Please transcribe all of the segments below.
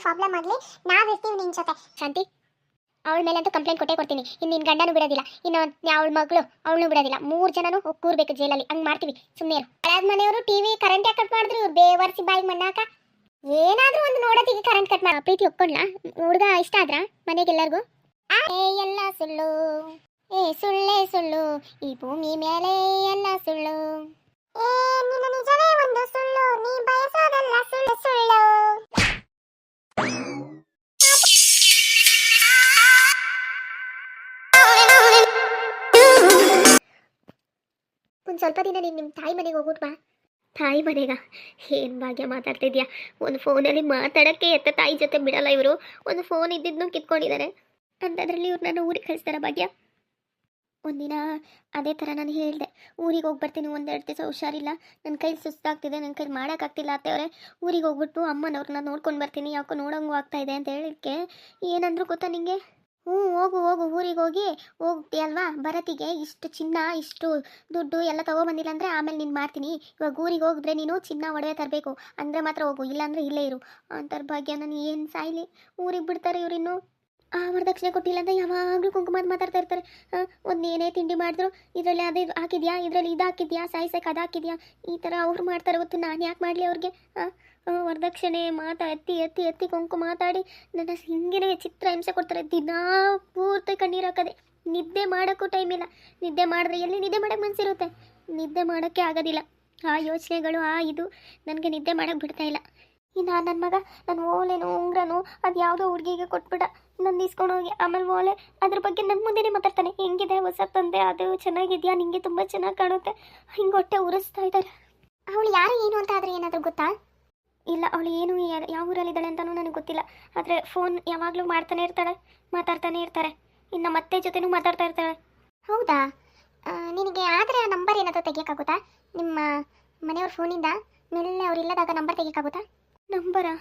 Problem ಆಗಲಿ, ನಾವು ಇರ್ತೀವಿ ನಿನ್ನ ಜೊತೆ. ಶಾಂತಿ, ಅವಳ ಮೇಲಂತೂ ಕಂಪ್ಲೇಂಟ್ ಕೊಟ್ಟೇ ಕೊಡ್ತೀನಿ. ಇನ್ನು ನಿನ್ನ ಗಂಡನೂ ಬಿಡೋದಿಲ್ಲ. ಇನ್ನು ಅವಳ ಮಗಳು ಅವಳನ್ನು ಬಿಡೋದಿಲ್ಲ. ಮೂರು ಜನನು ಕೂರ್ಬೇಕು ಜೈಲಲ್ಲಿ. ಹಂಗೆ ಮಾಡ್ತೀವಿ. ಸುಮ್ಮನೆ ಹಳಾದ ಮನೆಯವರು ಟಿವಿ ಕರೆಂಟ್ ಯಾಕೆ ಕಟ್ ಮಾಡಿದ್ರು? ಬೇವರ್ಸಿ ಬಾಯಿಗೆ ಮಣ್ಣಾಕ. ಏನಾದರೂ ಒಂದು ನೋಡೋದಿಗೆ ಕರೆಂಟ್ ಕಟ್ ಮಾಡಿ. ಪ್ರೀತಿ ಒಪ್ಕೊಂಡ್ಲಾ? ಹುಡುಗ ಇಷ್ಟ ಆದ್ರ ಮನೆಗೆಲ್ಲರಿಗೂ ಏ, ಎಲ್ಲ ಸುಳ್ಳು. ಏ, ಸುಳ್ಳೇ ಸುಳ್ಳು. ಈ ಭೂಮಿ ಮೇಲೆ ಎಲ್ಲ ಸುಳ್ಳು. ಏ, ನಿನ್ನ ನಿಜವೇ ಒಂದು ಸುಳ್ಳು. ನೀ ಬಯಸೋದಲ್ಲ ಸುಳ್ಳು ಸುಳ್ಳು. ಒಂದು ಸ್ವಲ್ಪ ದಿನ ನೀನು ನಿಮ್ಮ ತಾಯಿ ಮನೆಗೆ ಹೋಗ್ಬಿಟ್ಟು ಬಾ. ತಾಯಿ ಮನೆಗ? ಏನು ಭಾಗ್ಯ ಮಾತಾಡ್ತಿದ್ಯಾ ಒಂದು ಫೋನಲ್ಲಿ ಮಾತಾಡೋಕ್ಕೆ ಎತ್ತ ತಾಯಿ ಜೊತೆ ಬಿಡಲ್ಲ ಇವರು. ಒಂದು ಫೋನ್ ಇದ್ದಿದ್ದು ಕಿತ್ಕೊಂಡಿದ್ದಾರೆ ಅಂಥದ್ರಲ್ಲಿ ಇವ್ರು ನಾನು ಊರಿಗೆ ಕಳಿಸ್ತಾರ ಭಾಗ್ಯ. ಒಂದಿನ ಅದೇ ಥರ ನಾನು ಹೇಳಿದೆ. ಊರಿಗೆ ಹೋಗಿ ಬರ್ತೀನಿ, ಒಂದೆರಡು ದಿವಸ ಹುಷಾರಿಲ್ಲ. ನನ್ನ ಕೈಲಿ ಸುಸ್ತಾಗ್ತಿದೆ ನನ್ನ ಕೈಲಿ ಮಾಡೋಕ್ಕಾಗ್ತಿಲ್ಲ ಅತ್ತೆಯವರೇ. ಊರಿಗೆ ಹೋಗ್ಬಿಟ್ಟು ಅಮ್ಮನವ್ರನ್ನ ನೋಡ್ಕೊಂಡು ಬರ್ತೀನಿ, ಯಾಕೋ ನೋಡೋಂಗೂ ಆಗ್ತಾಯಿದೆ ಅಂತ ಹೇಳಿಕ್ಕೆ ಏನಂದ್ರು ಗೊತ್ತಾ ನಿಂಗೆ? ಹ್ಞೂ, ಹೋಗು ಹೋಗು, ಊರಿಗೆ ಹೋಗಿ ಹೋಗ್ತಿ ಅಲ್ವಾ? ಭರತಿಗೆ ಇಷ್ಟು ಚಿನ್ನ, ಇಷ್ಟು ದುಡ್ಡು ಎಲ್ಲ ತೊಗೊಬಂದಿಲ್ಲ ಅಂದರೆ ಆಮೇಲೆ ನೀನು ಮಾಡ್ತೀನಿ. ಇವಾಗ ಊರಿಗೆ ಹೋಗಿದ್ರೆ ನೀನು ಚಿನ್ನ ಒಡವೆ ತರಬೇಕು. ಅಂದರೆ ಮಾತ್ರ ಹೋಗು, ಇಲ್ಲಾಂದರೆ ಇಲ್ಲೇ ಇರು. ಅಂತರ ಭಾಗ್ಯ ನಾನು ಏನು ಸಾಯ್ಲಿ? ಊರಿಗೆ ಬಿಡ್ತಾರೆ ಇವರಿನ್ನು ಆ, ವರದಕ್ಷಿಣೆ ಕೊಟ್ಟಿಲ್ಲ ಅಂತ ಯಾವಾಗಲೂ ಕುಂಕುಮದ ಮಾತಾಡ್ತಾ ಇರ್ತಾರೆ. ಒಂದು ಏನೇ ತಿಂಡಿ ಮಾಡಿದ್ರು, ಇದರಲ್ಲಿ ಅದೇ ಹಾಕಿದ್ಯಾ? ಇದರಲ್ಲಿ ಇದು ಹಾಕಿದ್ಯಾ ಸಾಯ್ಸಕ್ಕೆ ಅದು ಹಾಕಿದ್ಯಾ ಈ ಥರ ಅವ್ರು ಮಾಡ್ತಾರೆ ಗೊತ್ತು, ನಾನು ಯಾಕೆ ಮಾಡಲಿ ಅವ್ರಿಗೆ? ವರದಕ್ಷಿಣೆ ಮಾತಾ, ಎತ್ತಿ ಎತ್ತಿ ಎತ್ತಿ ಕುಂಕು ಮಾತಾಡಿ, ನನ್ನ ಹಿಂಗಿನ ಚಿತ್ರ ಹಿಂಸೆ ಕೊಡ್ತಾರೆ. ದಿನಾ ಪೂರ್ತಿ ಕಣ್ಣೀರು ಹಾಕದೆ. ನಿದ್ದೆ ಮಾಡೋಕ್ಕೂ ಟೈಮ್ ಇಲ್ಲ. ನಿದ್ದೆ ಮಾಡಿದ್ರೆ ಎಲ್ಲಿ ನಿದ್ದೆ ಮಾಡೋಕ್ಕೆ ಮನಸ್ಸಿರುತ್ತೆ ನಿದ್ದೆ ಮಾಡೋಕ್ಕೆ ಆಗೋದಿಲ್ಲ. ಆ ಯೋಚನೆಗಳು, ಆ ಇದು, ನನಗೆ ನಿದ್ದೆ ಮಾಡೋಕ್ಕೆ ಬಿಡ್ತಾ ಇಲ್ಲ. ಇನ್ನು ನನ್ನ ಮಗ ನನ್ನ ಓಲೆನು ಉಂಗ್ರನು ಅದು ಯಾವುದೋ ಹುಡುಗಿಗೆ ಕೊಟ್ಬಿಡ. ನಂದು ಇಸ್ಕೊಂಡು ಹೋಗಿ. ಆಮೇಲೆ ಓಲೆ ಅದ್ರ ಬಗ್ಗೆ ನನ್ನ ಮುಂದೆನೇ ಮಾತಾಡ್ತಾನೆ. ಹೆಂಗಿದೆ ಹೊಸ ತಂದೆ? ಅದು ಚೆನ್ನಾಗಿದೆಯಾ? ನಿಂಗೆ ತುಂಬ ಚೆನ್ನಾಗಿ ಕಾಣುತ್ತೆ. ಹಿಂಗೆ ಹೊಟ್ಟೆ ಉರಿಸ್ತಾ ಇದ್ದಾರೆ ಅವಳು ಯಾರು ಏನು ಅಂತ ಆದರೆ ಏನಾದರೂ ಗೊತ್ತಾ? ಇಲ್ಲ ಅವಳು ಏನು ಯಾವ ಊರಲ್ಲಿದ್ದಾಳೆ ಅಂತಲೂ ನನಗೆ ಗೊತ್ತಿಲ್ಲ. ಆದರೆ ಫೋನ್ ಯಾವಾಗಲೂ ಮಾಡ್ತಾನೆ ಇರ್ತಾಳೆ ಮಾತಾಡ್ತಾನೆ ಇರ್ತಾರೆ. ಇನ್ನು ಮತ್ತೆ ಜೊತೆನೂ ಮಾತಾಡ್ತಾ ಇರ್ತಾಳೆ. ಹೌದಾ? ನಿನಗೆ ಆದರೆ ಆ ನಂಬರ್ ಏನಾದರೂ ತೆಗಿಯೋಕ್ಕಾಗುತ್ತಾ? ನಿಮ್ಮ ಮನೆಯವ್ರ ಫೋನಿಂದ? ಮೇಲೆ ಅವ್ರು ಇಲ್ಲದಾಗ ನಂಬರ್ ತೆಗಿಯೋಕ್ಕಾಗುತ್ತಾ? ನಂಬರಾ?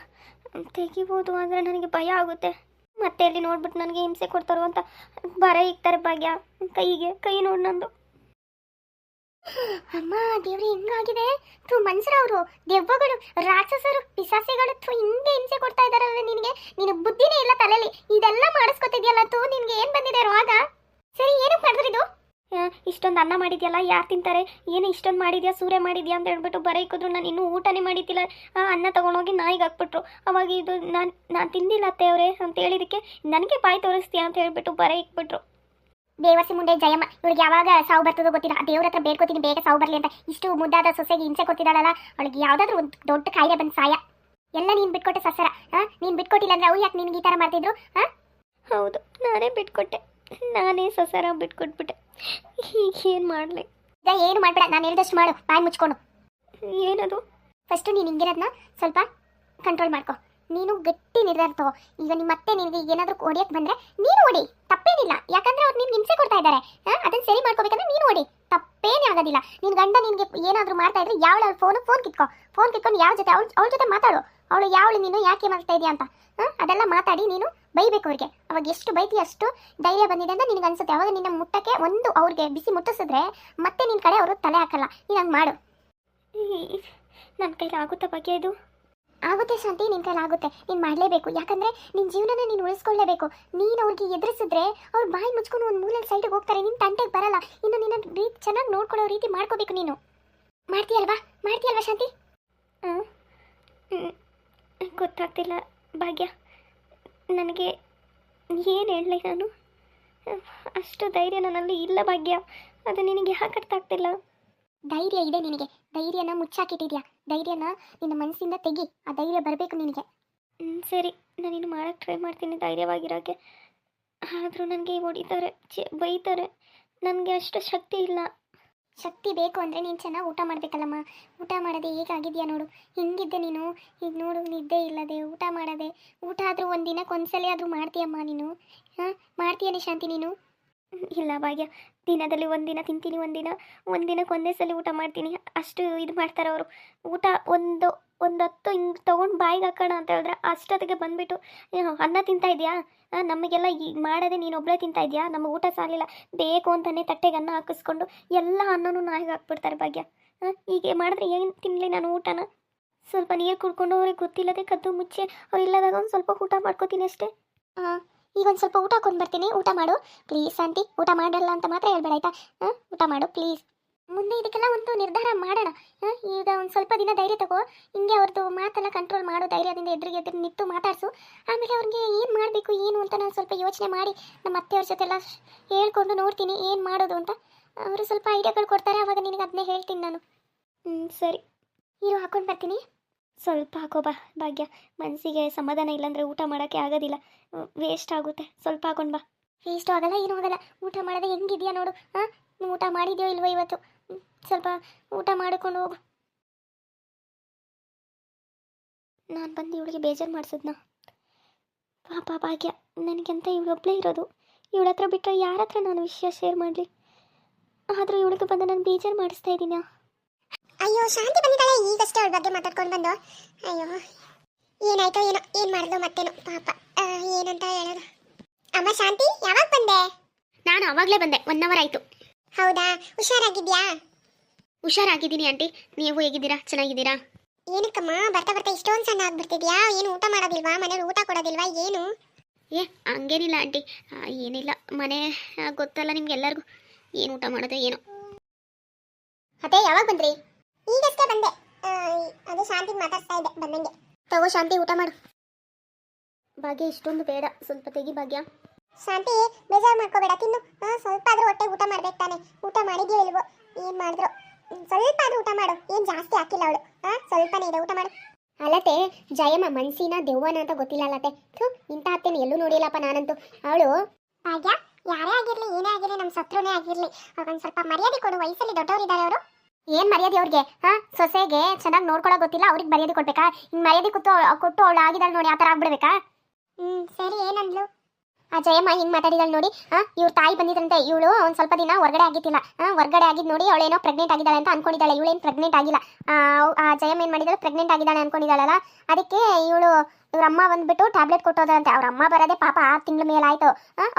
ತೆಗಿಬೋದು ಅಂದರೆ ನನಗೆ ಭಯ ಆಗುತ್ತೆ. ಮತ್ತೆ ಅಲ್ಲಿ ನೋಡ್ಬಿಟ್ಟು ನನಗೆ ಹಿಂಸೆ ಕೊಡ್ತಾರೋ ಅಂತ ಬರ ಇಕ್ತಾರೆ ಭಾಗ್ಯ. ಕೈಗೆ, ಕೈ ನೋಡಿ ನಂದು. ಅಮ್ಮ, ದೇವ್ರಿ, ಹಿಂಗಾಗಿದೆ. ತು ಮನ್ಸರವರು, ದೆವ್ವಗಳು, ರಾಕ್ಷಸರು ಪಿಸಾಸಿಗಳು ತು ಹಿಂಗೆ ಹಿಂಸೆ ಕೊಡ್ತಾ ಇದಾರಲ್ಲ ನಿನಗೆ ಬುದ್ಧಿನೇ ಇಲ್ಲ ತಲೆಯಲ್ಲಿ ಇದೆಲ್ಲ ಮಾಡಿಸ್ಕೊತಿದ್ಯಲ್ಲ ತು ನಿನ್ಗೆ ಏನ್ ಬಂದಿದೆ ರೋಗ ಸರಿ ಏನಕ್ಕೆ ಮಾಡಿದ್ರಿದು ಇಷ್ಟೊಂದು ಅನ್ನ ಮಾಡಿದ್ಯಲ್ಲ ಯಾರು ತಿಂತಾರೆ? ಏನು ಇಷ್ಟೊಂದು ಮಾಡಿದ್ಯಾ ಸೂರ್ಯ ಮಾಡಿದ್ಯಾ ಅಂತ ಹೇಳ್ಬಿಟ್ಟು ಬರ ಇಕ್ಕಿದ್ರು. ನಾನು ಇನ್ನೂ ಊಟನೇ ಮಾಡಿದ್ದಿಲ್ಲ. ಆ ಅನ್ನ ತೊಗೊಂಡೋಗಿ ನಾಯಿಗೆ ಹಾಕ್ಬಿಟ್ರು. ಅವಾಗ ಇದು ನಾನು ನಾನು ತಿಂದಿಲ್ಲ ಅತ್ತೆಯವರೇ ಅಂತ ಹೇಳಿದಕ್ಕೆ ನನಗೆ ಬಾಯಿ ತೋರಿಸ್ತೀಯಾ ಅಂತ ಹೇಳ್ಬಿಟ್ಟು ಬರ ಇಕ್ಬಿಟ್ರು. ದೇವಸಿ ಮುಂದೆ ಜಯಮ್ಮ ಇವಳಿಗೆ ಯಾವಾಗ ಸಾವು ಬರ್ತದೋ ಗೊತ್ತಿಲ್ಲ. ದೇವ್ರ ಹತ್ರ ಬೇಡ್ಕೋತೀನಿ ಬೇಗ ಸಾವು ಬರಲಿ ಅಂತ. ಇಷ್ಟು ಮುದ್ದಾದ ಸೊಸೆಗೆ ಹಿಂಸೆ ಕೊಡ್ತಿದ್ದಾಳಲ್ಲ ಅವಳಿಗೆ ಯಾವ್ದಾದ್ರು ಒಂದು ದೊಡ್ಡ ಕಾಯಿಲೆ ಬಂದು ಸಾಯ. ಎಲ್ಲ ನೀನು ಬಿಟ್ಕೊಟ್ಟೆ ಸಸರ ಹಾ ನೀನು ಬಿಟ್ಕೊಟ್ಟಿಲ್ಲ ಅಂದ್ರೆ ಅವ್ರು ಯಾಕೆ ನಿನ್ಗೆ ಈ ಥರ ಮಾಡ್ತಿದ್ರು ಹಾ ಹೌದು ನಾನೇ ಬಿಟ್ಕೊಟ್ಟೆ. ನಾನೇ ಸಸರ ಬಿಟ್ಕೊಟ್ಬಿಟ್ಟೆ. ಏನು ಮಾಡಲಿ? ಏನು ಮಾಡ್ಬೇಡ ನಾನು ಹೇಳಿದಷ್ಟು ಮಾಡು. ಬಾಯಿ ಮುಚ್ಕೊಂಡು. ಏನದು? ಫಸ್ಟು ನೀನು ಹಿಂಗಿರೋದನ್ನ ಸ್ವಲ್ಪ ಕಂಟ್ರೋಲ್ ಮಾಡ್ಕೊ. ನೀನು ಗಟ್ಟಿ ನಿರ್ಧಾರ ತಗೋ. ಈಗ ನಿಮ್ಮ ಅತ್ತೆ ನಿನಗೆ ಈಗ ಏನಾದರೂ ಹೊಡಿಯಕ್ಕೆ ಬಂದರೆ ನೀನು ಹೊಡಿ. ತಪ್ಪೇನಿಲ್ಲ. ಯಾಕಂದ್ರೆ ಅವ್ರು ನಿನ್ಗೆ ಹಿಂಸೆ ಕೊಡ್ತಾ ಇದ್ದಾರೆ ಅದನ್ನ ಸರಿ ಮಾಡ್ಕೋಬೇಕಂದ್ರೆ ನೀನು ಹೊಡಿ. ತಪ್ಪೇನೇ ಆಗೋದಿಲ್ಲ. ನಿನ್ನ ಗಂಡ ನಿನಗೆ ಏನಾದರೂ ಮಾಡ್ತಾ ಇದ್ರೆ ಯಾವಳ ಫೋನು ಫೋನ್ ಕಿತ್ಕೊ. ಫೋನ್ ಕಿತ್ಕೊಂಡು ಯಾವ ಜೊತೆ ಅವಳ ಅವಳ ಜೊತೆ ಮಾತಾಡು. ಅವಳು ಯಾವಳು ನೀನು ಯಾಕೆ ಮಾಡ್ತಾ ಇದೆಯಾ ಅಂತ? ಅದೆಲ್ಲ ಮಾತಾಡಿ ನೀನು ಬೈಬೇಕು ಅವ್ರಿಗೆ. ಅವಾಗ ಎಷ್ಟು ಬೈತಿ ಅಷ್ಟು ಧೈರ್ಯ ಬಂದಿದೆ ಅಂತ ನಿನಗೆ ಅನ್ಸುತ್ತೆ. ಅವಾಗ ನಿನ್ನ ಮುಟ್ಟಕ್ಕೆ ಒಂದು ಅವ್ರಿಗೆ ಬಿಸಿ ಮುಟ್ಟಿಸಿದ್ರೆ ಮತ್ತೆ ನಿನ್ನ ಕಡೆ ಅವರು ತಲೆ ಹಾಕಲ್ಲ. ನೀನು ಹಂಗೆ ಮಾಡು. ನನ್ನ ಕೈಲಿ ಆಗುತ್ತಾ ಬಗ್ಗೆ ಇದು? ಆಗುತ್ತೆ ಶಾಂತಿ ನಿನ್ನ ಕೈಲಿ ಆಗುತ್ತೆ. ನೀನು ಮಾಡಲೇಬೇಕು. ಯಾಕಂದ್ರೆ ನಿನ್ನ ಜೀವನನ ನೀನು ಉಳಿಸ್ಕೊಳ್ಳೇಬೇಕು. ನೀನು ಅವ್ರಿಗೆ ಎದುರಿಸಿದ್ರೆ ಅವ್ರು ಬಾಯಿ ಮುಚ್ಕೊಂಡು ಒಂದು ಮೂಲೆ ಸೈಡಿಗೆ ಹೋಗ್ತಾರೆ. ನಿನ್ನ ತಂಟೆಗೆ ಬರಲ್ಲ. ಇನ್ನು ನಿನ್ನ ರೀತಿ ಚೆನ್ನಾಗಿ ನೋಡ್ಕೊಳ್ಳೋ ರೀತಿ ಮಾಡ್ಕೋಬೇಕು ನೀನು. ಮಾಡ್ತೀಯಲ್ವಾ? ಮಾಡ್ತೀಯಲ್ವಾ ಶಾಂತಿ? ಹಾಂ. ಗೊತ್ತಾಗ್ತಿಲ್ಲ ಭಾಗ್ಯ. ನನಗೆ ಏನು ಹೇಳಲಿ ನಾನು? ಅಷ್ಟು ಧೈರ್ಯ ನನ್ನಲ್ಲಿ ಇಲ್ಲ ಭಾಗ್ಯ. ಅದು ನಿನಗೆ ಯಾಕೆ ಅರ್ಥ ಆಗ್ತಿಲ್ಲ? ಧೈರ್ಯ ಇದೆ ನಿನಗೆ. ಧೈರ್ಯನ ಮುಚ್ಚಾಕಿಟ್ಟಿದ್ಯಾ? ಧೈರ್ಯನ ನಿನ್ನ ಮನಸ್ಸಿಂದ ತೆಗಿ. ಆ ಧೈರ್ಯ ಬರಬೇಕು ನಿನಗೆ. ಸರಿ. ನಾನಿನ್ನು ಮಾಡೋಕ್ಕೆ ಟ್ರೈ ಮಾಡ್ತೀನಿ ಧೈರ್ಯವಾಗಿರೋಕ್ಕೆ ಆದರೂ ನನಗೆ ಹೊಡಿತಾರೆ ಚೆ ಬೈತಾರೆ. ನನಗೆ ಅಷ್ಟು ಶಕ್ತಿ ಇಲ್ಲ. ಶಕ್ತಿ ಬೇಕು ಅಂದರೆ ನೀನು ಚೆನ್ನಾಗಿ ಊಟ ಮಾಡಬೇಕಲ್ಲಮ್ಮ. ಊಟ ಮಾಡೋದೇ ಹೇಗಾಗಿದೆಯಾ ನೋಡು. ಹಿಂಗಿದ್ದೆ ನೀನು. ಈಗ ನೋಡು, ನಿದ್ದೆ ಇಲ್ಲದೆ, ಊಟ ಮಾಡದೆ. ಊಟ ಆದರೂ ಒಂದು ದಿನಕ್ಕೆ ಒಂದ್ಸಲ ಆದರೂ ಮಾಡ್ತೀಯಮ್ಮ ನೀನು. ಹಾಂ ಮಾಡ್ತೀಯ ನಿಶಾಂತಿ ನೀನು? ಇಲ್ಲ ಭಾಗ್ಯ, ದಿನದಲ್ಲಿ ಒಂದಿನ ತಿಂತೀನಿ ಒಂದಿನ ಒಂದಿನಕ್ಕೆ ಒಂದೇ ಸಲ ಊಟ ಮಾಡ್ತೀನಿ. ಅಷ್ಟು ಇದು ಮಾಡ್ತಾರೆ ಅವರು ಊಟ ಒಂದು ಒಂದು ಹತ್ತು ಹಿಂಗೆ ತೊಗೊಂಡು ಬಾಯಿಗೆ ಹಾಕೋಣ ಅಂತ ಹೇಳಿದ್ರೆ ಅಷ್ಟೊತ್ತಿಗೆ ಬಂದುಬಿಟ್ಟು ಅನ್ನ ತಿಂತಾ ಇದೆಯಾ? ನಮಗೆಲ್ಲ ಈಗ ಮಾಡೋದೇ ನೀನು ಒಬ್ಬಳೇ ತಿಂತಾ ಇದೆಯಾ? ನಮಗೆ ಊಟ ಸಾಲಿಲ್ಲ ಬೇಕು ಅಂತಲೇ ತಟ್ಟೆಗೆ ಅನ್ನ ಹಾಕಿಸ್ಕೊಂಡು ಎಲ್ಲ ಅನ್ನನೂ ನಾಯಿಗೆ ಹಾಕ್ಬಿಡ್ತಾರೆ ಭಾಗ್ಯ. ಈಗ ಹೀಗೆ ಮಾಡಿದ್ರೆ ಏನು ತಿನ್ನಲಿ ನಾನು ಊಟನ? ಸ್ವಲ್ಪ ನೀರು ಕುಡ್ಕೊಂಡು ಅವ್ರಿಗೆ ಗೊತ್ತಿಲ್ಲದೆ ಕದ್ದು ಮುಚ್ಚಿ, ಅವ್ರು ಇಲ್ಲದಾಗ ಒಂದು ಸ್ವಲ್ಪ ಊಟ ಮಾಡ್ಕೋತೀನಿ ಅಷ್ಟೇ. ಈಗ ಒಂದು ಸ್ವಲ್ಪ ಊಟ ಕೊಂಡು ಬರ್ತೀನಿ. ಊಟ ಮಾಡು. ಪ್ಲೀಸ್ ಆಂಟಿ, ಊಟ ಮಾಡಲ್ಲ ಅಂತ ಮಾತ್ರ ಹೇಳ್ಬೇಡ, ಆಯ್ತಾ? ಹಾಂ ಊಟ ಮಾಡು, ಪ್ಲೀಸ್. ಮುಂದೆ ಇದಕ್ಕೆಲ್ಲ ಒಂದು ನಿರ್ಧಾರ ಮಾಡೋಣ. ಈಗ ಒಂದು ಸ್ವಲ್ಪ ದಿನ ಧೈರ್ಯ ತಗೋ. ಹಿಂಗೆ ಅವ್ರದ್ದು ಮಾತೆಲ್ಲ ಕಂಟ್ರೋಲ್ ಮಾಡೋ, ಧೈರ್ಯದಿಂದ ಎದುರಿಗೆ ಎದುರು, ನಿಂತು ಮಾತಾಡಿಸು. ಆಮೇಲೆ ಅವ್ರಿಗೆ ಏನು ಮಾಡಬೇಕು, ಏನು ಅಂತ ನಾನು ಸ್ವಲ್ಪ ಯೋಚನೆ ಮಾಡಿ ನಮ್ಮ ಅತ್ತೆಯವ್ರ ಜೊತೆಲ್ಲ ಹೇಳ್ಕೊಂಡು ನೋಡ್ತೀನಿ, ಏನು ಮಾಡೋದು ಅಂತ. ಅವರು ಸ್ವಲ್ಪ ಐಡಿಯಾಗಳು ಕೊಡ್ತಾರೆ, ಅವಾಗ ನಿನಗೆ ಅದನ್ನೇ ಹೇಳ್ತೀನಿ ನಾನು. ಸರಿ. ನೀರು ಹಾಕೊಂಡು ಬರ್ತೀನಿ. ಸ್ವಲ್ಪ ಹಾಕೋ ಬಾ, ಭಾಗ್ಯ. ಮನಸ್ಸಿಗೆ ಸಮಾಧಾನ ಇಲ್ಲಾಂದರೆ ಊಟ ಮಾಡೋಕ್ಕೆ ಆಗೋದಿಲ್ಲ. ವೇಸ್ಟ್ ಆಗುತ್ತೆ. ಸ್ವಲ್ಪ ಹಾಕೊಂಡು ಬಾ. ವೇಸ್ಟು ಆಗಲ್ಲ, ಏನೂ ಆಗಲ್ಲ. ಊಟ ಮಾಡೋದೇ ಹೆಂಗಿದೆಯಾ ನೋಡು, ಹಾಂ? ಊಟ ಮಾಡಿದ್ಯೋ ಇಲ್ವೋ ಇವತ್ತು? ಸ್ವಲ್ಪ ಊಟ ಮಾಡಿಕೊಂಡು ಹೋಗು. ನಾನು ಬಂದು ಇವಳಿಗೆ ಬೇಜಾರು ಮಾಡಿಸಿದ್ನ. ಪಾಪ ಭಾಗ್ಯ ನನಗೆಂತ ಇವಳೊಬ್ಬಳೇ ಇರೋದು. ಇವಳ ಹತ್ರ ಬಿಟ್ಟರೆ ಯಾರ ಹತ್ರ ನಾನು ವಿಷಯ ಶೇರ್ ಮಾಡಲಿ? ಆದರೂ ಇವಳಿಗೆ ಬಂದು ನಾನು ಬೇಜಾರು ಮಾಡಿಸ್ತಾ ಇದ್ದೀನ ಅಯ್ಯೋ ಶಾಂತಿ ಬಂದಿದ್ದಾಳೆ. ಈಗಷ್ಟೇ ಅವಳ ಬಗ್ಗೆ ಮಾತಾಡ್ಕೊಂಡು ಬಂದು. ಅಯ್ಯೋ ಏನಾಯ್ತೋ ಏನೋ ಏನು ಮಾಡಿದ್ಲು ಮತ್ತೇನೋ? ಪಾಪ ಏನಂತ ಹೇಳೋದು? ಅಮ್ಮ ಶಾಂತಿ ಯಾವಾಗ ಬಂದೆ? ನಾನು ಅವಾಗಲೇ ಬಂದೆ. ಒನ್ ಅವರ್ ಆಯಿತು. ಹೌದಾ? ಹುಷಾರಾಗಿದ್ಯಾ? ಹುಷಾರಾಗಿದ್ದೀನಿ ಆಂಟಿ. ನೀವು ಹೇಗಿದ್ದೀರಾ? ಚೆನ್ನಾಗಿದ್ದೀರಾ? ಏನಕ್ಕಮ್ಮ ಬರ್ತಾ ಬರ್ತಾ ಇಷ್ಟೊಂದು ಸಣ್ಣ ಆಗ್ಬಿಡ್ತಿದ್ಯಾ? ಏನು ಊಟ ಮಾಡೋದಿಲ್ವಾ? ಮನೇಲಿ ಊಟ ಕೊಡೋದಿಲ್ವಾ? ಏನು? ಏ ಹಂಗೇನಿಲ್ಲ ಆಂಟಿ. ಏನಿಲ್ಲ. ಮನೆ ಗೊತ್ತಲ್ಲ ನಿಮ್ಗೆಲ್ಲರಿಗೂ. ಏನು ಊಟ ಮಾಡೋದು ಏನು? ಅದೇ ಯಾವಾಗ ಬಂದ್ರಿ? ಈಗಷ್ಟೇ ಬಂದೆ. ಅದು ಶಾಂತಿ ಮಾತಾಡ್ತಾ ಇದ್ದೆ ಬಂದಂಗೆ. ತಗೋ ಶಾಂತಿ ಊಟ ಮಾಡು. ಭಾಗ್ಯ ಇಷ್ಟೊಂದು ಬೇಡ. ಸ್ವಲ್ಪ ತೆಗಿ ಭಾಗ್ಯ. ಶಾಂತಿ ಬೇಜಾರು ಮಾಡ್ಕೋಬೇಡ ತಿನ್ನು. ಸ್ವಲ್ಪ ಆದ್ರೂ ಹೊಟ್ಟೆ ಊಟ ಮಾಡ್ಬೇಕು ತಾನೆ. ಊಟ ಮಾಡಿದ್ಯೋ ಇಲ್ವೋ ಏನ್ ಮಾಡಿದ್ರು. ಸ್ವಲ್ಪ ಆದ್ರೂ ಊಟ ಮಾಡು. ಏನ್ ಜಾಸ್ತಿ ಹಾಕಿಲ್ಲ ಅವಳು. ಆ ಸ್ವಲ್ಪನೇ ಇದೆ ಊಟ ಮಾಡು. ಅಲತೆ ಜಯಮ್ಮ ಮನ್ಸಿನ ದೆವ್ವನ ಅಂತ ಗೊತ್ತಿಲ್ಲ ಅಲತೆ. ಥು ಇಂಥ ಅತ್ತೆನ ಎಲ್ಲೂ ನೋಡಿಲ್ಲಪ್ಪ ನಾನಂತೂ. ಅವಳು ಭಾಗ್ಯ ಯಾರೇ ಆಗಿರ್ಲಿ ಏನೇ ಆಗಿರ್ಲಿ ನಮ್ಮ ಶತ್ರುನೇ ಆಗಿರ್ಲಿ. ಅವ್ರಿಗೊಂದು ಸ್ವಲ್ಪ ಮರ್ಯಾದೆ ಕೊಡು ವಯಸ್ಸಲ್ಲಿ ದೊಡ್ಡವರಿದ್ದಾರೆ ಅವರು. ಏನ್ ಮರ್ಯಾದೆ ಅವ್ರಿಗೆ? ಹಾ ಸೊಸೆಗೆ ಚೆನ್ನಾಗಿ ನೋಡ್ಕೊಳ್ಳೋ ಗೊತ್ತಿಲ್ಲ ಅವ್ರಿಗೆ ಮರ್ಯಾದೆ ಕೊಡ್ಬೇಕಾ? ಇನ್ ಮರ್ಯಾದೆ ಕೊಟ್ಟು ಕೊಟ್ಟು ಅವಳು ಆಗಿದ್ದಾಳೆ ನೋಡಿ ಆ ಥರ ಆಗ್ಬಿಡ್ಬೇಕಾ? ಹ್ಞೂ ಸರಿ ಏನಂದ್ಲು? ಆ ಜಯಮ್ಮ ಹಿಂಗ್ ಮಾತಾಡಿದಾಳೆ ನೋಡಿ ಇವ್ರ ತಾಯಿ ಬಂದಿದ್ರಂತೆ, ಇವಳು ಒಂದ್ ಸ್ವಲ್ಪ ದಿನ ಹೊರಗಡೆ ಆಗಿದ್ದಿಲ್ಲ. ಹೊರಗಡೆ ಆಗಿದ್ ನೋಡಿ ಅವಳೇನೋ ಪ್ರೆಗ್ನೆಂಟ್ ಆಗಿದ್ದಾಳೆ ಅಂತ ಅನ್ಕೊಂಡಿದ್ದಾಳೆ. ಇವಳೇನು ಪ್ರೆಗ್ನೆಂಟ್ ಆಗಿಲ್ಲ. ಆ ಜಯಮ್ಮ ಏನ್ ಮಾಡಿದಾಳೆ? ಪ್ರೆಗ್ನೆಂಟ್ ಆಗಿದ್ದಾಳೆ ಅನ್ಕೊಂಡಿದ್ದಾಳಲ್ಲ. ಅದಕ್ಕೆ ಇವಳು ಇವ್ರ ಅಮ್ಮ ಬಂದ್ಬಿಟ್ಟು ಟ್ಯಾಬ್ಲೆಟ್ ಕೊಟ್ಟೋದಂತೆ. ಅವ್ರ ಅಮ್ಮ ಬರೋದೇ ಪಾಪ ಆರು ತಿಂಗಳ ಮೇಲೆ ಆಯ್ತು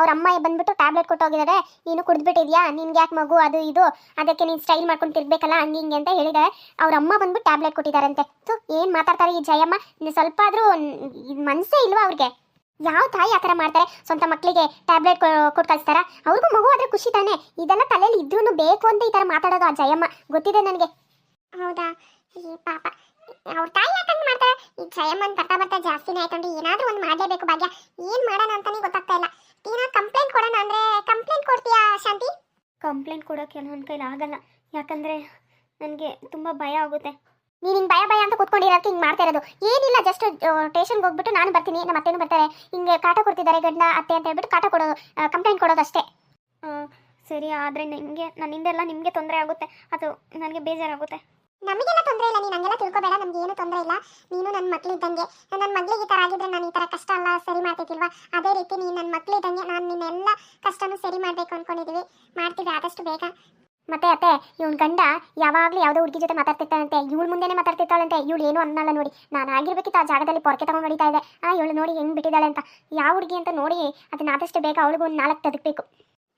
ಅವ್ರ ಅಮ್ಮ ಬಂದ್ಬಿಟ್ಟು ಟ್ಯಾಬ್ಲೆಟ್ ಕೊಟ್ಟೋಗಿದ್ದಾರೆ ನೀನು ಕುಡಿದ್ಬಿಟ್ಟಿದ್ಯಾ? ನಿನ್ಗೆ ಯಾಕೆ ಮಗು? ಅದು ಇದು. ಅದಕ್ಕೆ ನೀನು ಸ್ಟೈಲ್ ಮಾಡ್ಕೊಂಡು ತಿರ್ಬೇಕಲ್ಲ ಹಂಗೆ ಹಿಂಗೆ ಅಂತ ಹೇಳಿದೆ ಅವ್ರ ಅಮ್ಮ ಬಂದ್ಬಿಟ್ಟು ಟ್ಯಾಬ್ಲೆಟ್ ಕೊಟ್ಟಿದ್ದಾರಂತೆ ಸೊ ಏನು ಮಾತಾಡ್ತಾರೆ ಈ ಜಯಮ್ಮ? ಸ್ವಲ್ಪ ಆದರೂ ಮನಸ್ಸೇ ಇಲ್ವಾ ಅವ್ರಿಗೆ? ಯಾವ ತಾಯಿ ಆ ಥರ ಮಾಡ್ತಾರೆ? ಸ್ವಂತ ಮಕ್ಕಳಿಗೆ ಟ್ಯಾಬ್ಲೆಟ್ ಕೊಟ್ಟು ಕಳಿಸ್ತಾರ? ಅವ್ರಿಗೂ ಮಗು ಆದರೆ ಖುಷಿ ತಾನೆ. ಇದೆಲ್ಲ ತಲೆಯಲ್ಲಿ ಇದ್ರೂ ಬೇಕು ಅಂತ ಈ ಥರ ಮಾತಾಡೋದು ಆ ಜಯಮ್ಮ. ಗೊತ್ತಿದೆ ನನಗೆ. ಹೌದಾ? ಈ ಪಾಪ. ಅವ್ರ ತಾಯಿ ಯಾಕಂದ್ ಮಾಡ್ತಾರೆ? ಈ ಜಯಮ್ಮನ್ ಬರ್ತಾ ಬರ್ತಾ ಜಾಸ್ತಿನೇ ಆಯ್ತಂದ್ರೆ ಏನಾದ್ರೂ ಒಂದು ಮಾಡಲೇಬೇಕು ಭಾಗ್ಯ. ಏನು ಮಾಡೋಣ ಅಂತಾನೆ ಗೊತ್ತಾಗ್ತಾ ಇಲ್ಲ. ಏನೋ ಕಂಪ್ಲೇಂಟ್ ಕೊಡೋಣ ಅಂದ್ರೆ ಕಂಪ್ಲೇಂಟ್ ಕೊಡ್ತೀಯಾ ಶಾಂತಿ? ಕಂಪ್ಲೇಂಟ್ ಕೊಡೋಕೆ ನನ್ನ ಕೈಲಿ ಆಗಲ್ಲ. ಯಾಕಂದರೆ ನನಗೆ ತುಂಬ ಭಯ ಆಗುತ್ತೆ. ನೀನ್ ಹಿಂಗ್ ಭಯ ಭಯ ಅಂತ ಕೂತ್ಕೊಂಡಿರೋಕೆ ಹಿಂಗೆ ಮಾಡ್ತಾ ಇರೋದು. ಏನಿಲ್ಲ ಜಸ್ಟ್ ಟೇಷನ್ಗೆ ಹೋಗ್ಬಿಟ್ಟು ನಾನು ಬರ್ತೀನಿ ನಮ್ಮ ಅತ್ತೆನೂ ಬರ್ತಾರೆ. ಹಿಂಗೆ ಕಾಟ ಕೊಡ್ತಿದ್ದಾರೆ ಗಂಡ ಅತ್ತೆ ಅಂತ ಹೇಳ್ಬಿಟ್ಟು ಕಾಟ ಕೊಡೋದು ಕಂಪ್ಲೇಂಟ್ ಕೊಡೋದು ಅಷ್ಟೇ. ಸರಿ ಆದರೆ ನಿಮಗೆ ನನ್ನಿಂದೆಲ್ಲ ನಿಮಗೆ ತೊಂದರೆ ಆಗುತ್ತೆ. ಅದು ನನಗೆ ಬೇಜಾರಾಗುತ್ತೆ. ನಮಗೆಲ್ಲ ತೊಂದರೆ ಇಲ್ಲ ನೀನು ಹಂಗೆಲ್ಲ ತಿಳ್ಕೊಬೇಡ ನಮ್ಗೆ ಏನು ತೊಂದರೆ ಇಲ್ಲ. ನೀನು ನನ್ನ ಮಕ್ಳು ಇದ್ದಂಗೆ ನನ್ನ ಮಗಳಿಗೆ ಈ ಥರ ಆಗಿದ್ರೆ ನಾನು ಈ ಥರ ಕಷ್ಟ ಎಲ್ಲ ಸರಿ ಮಾಡ್ತಿದ್ದಿಲ್ವಾ? ಅದೇ ರೀತಿ ನೀನು ನನ್ನ ಮಕ್ಳು ಇದ್ದಂಗೆ ನಾನು ನಿನ್ನೆಲ್ಲ ಕಷ್ಟನೂ ಸರಿ ಮಾಡಬೇಕು ಅಂದ್ಕೊಂಡಿದ್ದೀವಿ ಮಾಡ್ತೀವಿ ಆದಷ್ಟು ಬೇಗ. ಮತ್ತೆ ಅತ್ತೆ ಇವನ್ ಗಂಡ ಯಾವಾಗಲೂ ಯಾವುದೋ ಹುಡುಗಿ ಜೊತೆ ಮಾತಾಡ್ತಿರ್ತಾಳಂತೆ. ಇವಳು ಮುಂದೆನೇ ಮಾತಾಡ್ತಿರ್ತಾಳಂತೆ. ಇವಳು ಏನು ಅನ್ನಲ್ಲ ನೋಡಿ. ನಾನು ಆಗಿರ್ಬೇಕಿತ್ತು ಆ ಜಾಗದಲ್ಲಿ ಪೊರಕೆ ತಗೊಂಡು ನಡೀತಾ ಇದೆ ಆ ಇವಳು ನೋಡಿ ಹೆಂಗ್ ಬಿಟ್ಟಿದ್ದಾಳೆ ಅಂತ. ಯಾವ ಹುಡುಗಿ ಅಂತ ನೋಡಿ ಅದನ್ನ ಆದಷ್ಟು ಬೇಗ ಅವಳಿಗೂ ಒಂದು ನಾಲ್ಕು ತದಕ್ಬೇಕು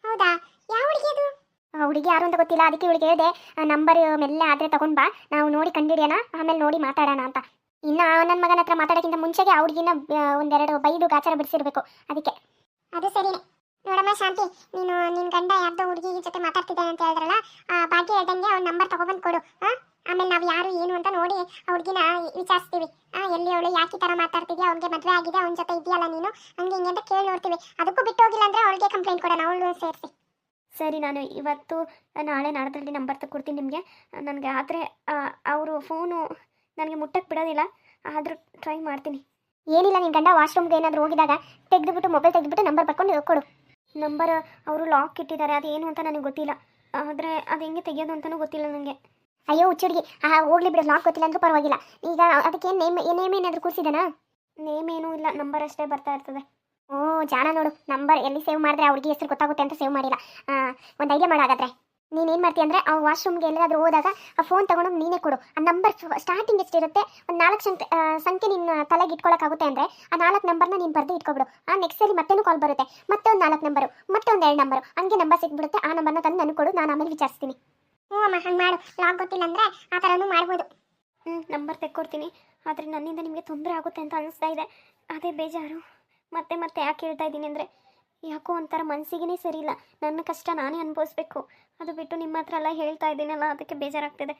ಹೌದಾ? ಯಾವ ಹುಡುಗಿ ಅದು? ಹುಡುಗಿ ಯಾರು ಅಂತ ಗೊತ್ತಿಲ್ಲ. ಅದಕ್ಕೆ ಇವಳಿಗೆ ಹೇಳಿದೆ ನಂಬರ್ ಮೆಲ್ಲ ಆದ್ರೆ ತಗೊಂಡ್ ಬಾ. ನಾವು ನೋಡಿ ಕಂಡಿಡಿಯೋಣ ಆಮೇಲೆ ನೋಡಿ ಮಾತಾಡೋಣ ಅಂತ. ಇನ್ನು ನನ್ನ ಮಗನ ಹತ್ರ ಮಾತಾಡೋಕ್ಕಿಂತ ಮುಂಚೆಗೆ ಆ ಹುಡುಗಿನ ಒಂದೆರಡು ಬೈದು ಗಾಚಾರ ಬಿಡಿಸಿರ್ಬೇಕು. ಅದಕ್ಕೆ. ಅದು ಸರಿನೇ. ನೋಡಮ್ಮ ಶಾಂತಿ ನೀನು ನಿನ್ ಗಂಡ ಯಾರ್ದೋ ಹುಡುಗಿ ಜೊತೆ ಮಾತಾಡ್ತಿದ್ದಾನೆ ಅಂತ ಹೇಳಿದ್ರಲ್ಲ ಆ ಭಾಗ್ಯ ಹೇಳ್ದಂಗೆ ಅವ್ನ ನಂಬರ್ ತಗೊಬಂದು ಕೊಡು? ಆಮೇಲೆ ನಾವು ಯಾರು ಏನು ಅಂತ ನೋಡಿ ಆ ಹುಡುಗಿನ ವಿಚಾರಿಸ್ತೀವಿ. ಎಲ್ಲಿ ಅವಳು ಯಾಕೆ ಥರ ಮಾತಾಡ್ತಿದ್ಯಾ ಅವ್ನಿಗೆ ಮದುವೆ ಆಗಿದೆ ಅವ್ನ ಜೊತೆ ಇದೆಯಲ್ಲ ನೀನು? ಹಂಗೆ ಹಿಂಗೆ ಅಂತ ಕೇಳಿ ನೋಡ್ತೀವಿ. ಅದಕ್ಕೂ ಬಿಟ್ಟು ಹೋಗಿಲ್ಲ ಅಂದ್ರೆ ಅವಳಿಗೆ ಕಂಪ್ಲೇಂಟ್ ಕೊಡೋಣ ಅವಳು ಸೇರಿಸಿ. ಸರಿ ನಾನು ಇವತ್ತು ನಾಳೆ ನಾಡದಲ್ಲಿ ನಂಬರ್ ಕೊಡ್ತೀನಿ ನಿಮಗೆ. ನನಗೆ ಆದರೆ ಅವರು ಫೋನು ನನಗೆ ಮುಟ್ಟಕ್ಕೆ ಬಿಡೋದಿಲ್ಲ ಆದರೂ ಟ್ರೈ ಮಾಡ್ತೀನಿ. ಏನಿಲ್ಲ ನಿನ್ನ ಗಂಡ ವಾಶ್ರೂಮ್ಗೆ ಏನಾದರೂ ಹೋಗಿದಾಗ ತೆಗೆದುಬಿಟ್ಟು ಮೊಬೈಲ್ ತೆಗೆದುಬಿಟ್ಟು ನಂಬರ್ ಬರ್ಕೊಂಡು ಕೊಡು. ನಂಬರ್ ಅವರು ಲಾಕ್ ಇಟ್ಟಿದ್ದಾರೆ. ಅದೇನು ಅಂತ ನನಗೆ ಗೊತ್ತಿಲ್ಲ. ಆದರೆ ಅದು ಹೆಂಗೆ ತೆಗೆಯೋದು ಅಂತಲೂ ಗೊತ್ತಿಲ್ಲ ನನಗೆ. ಅಯ್ಯೋ ಹುಚ್ಚುಡಿಗೆ ಆ ಹೋಗ್ಲಿ ಬಿಡು ಲಾಕ್ ಗೊತ್ತಿಲ್ಲ ಅಂದರೂ ಪರವಾಗಿಲ್ಲ. ಈಗ ಅದಕ್ಕೆ ನೇಮ್ ನೇಮ್ ಏನಾದರೂ ಕೂರಿಸಿದನಾ? ನೇಮ್ ಏನೂ ಇಲ್ಲ. ನಂಬರ್ ಅಷ್ಟೇ ಬರ್ತಾ ಇರ್ತದೆ. ಓ ಜಾಣ ನೋಡು. ನಂಬರ್ ಎಲ್ಲಿ ಸೇವ್ ಮಾಡಿದ್ರೆ ಅವ್ರಿಗೆ ಹೆಸರು ಗೊತ್ತಾಗುತ್ತೆ ಅಂತ ಸೇವ್ ಮಾಡಿಲ್ಲ. ಒಂದು ಐಡಿಯಾ ಮಾಡಾಗಾದ್ರೆ ನೀನೇನು ಮಾಡ್ತೀಯ ಅಂದರೆ ಆ ವಾಶ್ರೂಮ್ಗೆ ಎಲ್ಲಾದರೂ ಹೋದಾಗ ಆ ಫೋನ್ ತಗೊಂಡು ನೀನೇ ಕೊಡು. ಆ ನಂಬರ್ ಸ್ಟಾರ್ಟಿಂಗ್ ಎಷ್ಟಿರುತ್ತೆ? ಒಂದು ನಾಲ್ಕು ಸಂಖ್ಯೆ ಸಂಖ್ಯೆ ನಿನ್ನ ತಲೆಗೆ ಇಟ್ಕೊಳ್ಳೋಕ್ಕಾಗುತ್ತೆ ಅಂದರೆ ಆ ನಾಲ್ಕು ನಂಬರ್ನ ನೀನು ಬರೆದು ಇಟ್ಕೊಬಿಡು. ಆ ನೆಕ್ಸ್ಟ್ ಸರಿ ಮತ್ತೇನು ಕಾಲ್ ಬರುತ್ತೆ? ಮತ್ತೆ ಒಂದು ನಾಲ್ಕು ನಂಬರು ಮತ್ತೆ ಒಂದು ಎರಡು ನಂಬರು ಹಂಗೆ ನಂಬರ್ ಸಿಕ್ಬಿಡುತ್ತೆ ಆ ನಂಬರ್ನ ತಂದು ನನಗೆ ಕೊಡು ನಾನು ಆಮೇಲೆ ವಿಚಾರಿಸ್ತೀನಿ. ಹ್ಞೂ ಅಮ್ಮ ಹಂಗೆ ಮಾಡು. ಲಾಗ್ ಗೊತ್ತಿಲ್ಲ ಅಂದರೆ ಆ ಥರನೂ ಮಾಡ್ಬೋದು. ಹ್ಞೂ ನಂಬರ್ ತೆಕ್ಕೊಡ್ತೀನಿ. ಆದರೆ ನನ್ನಿಂದ ನಿಮಗೆ ತೊಂದರೆ ಆಗುತ್ತೆ ಅಂತ ಅನಿಸ್ತಾ ಇದೆ. ಅದೇ ಬೇಜಾರು. ಮತ್ತೆ ಮತ್ತೆ ಯಾಕೆ ಹೇಳ್ತಾ ಇದ್ದೀನಿ ಅಂದರೆ ಯಾಕೋ ಒಂಥರ ಮನಸ್ಸಿಗೆ ಸರಿ ಇಲ್ಲ ನನ್ನ ಕಷ್ಟ ನಾನೇ ಅನುಭವಿಸ್ಬೇಕು. ಅದು ಬಿಟ್ಟು ನಿಮ್ಮ ಹತ್ರ ಎಲ್ಲ ಹೇಳ್ತಾ ಇದ್ದೀನಲ್ಲ ಅದಕ್ಕೆ ಬೇಜಾರಾಗ್ತಿದೆ.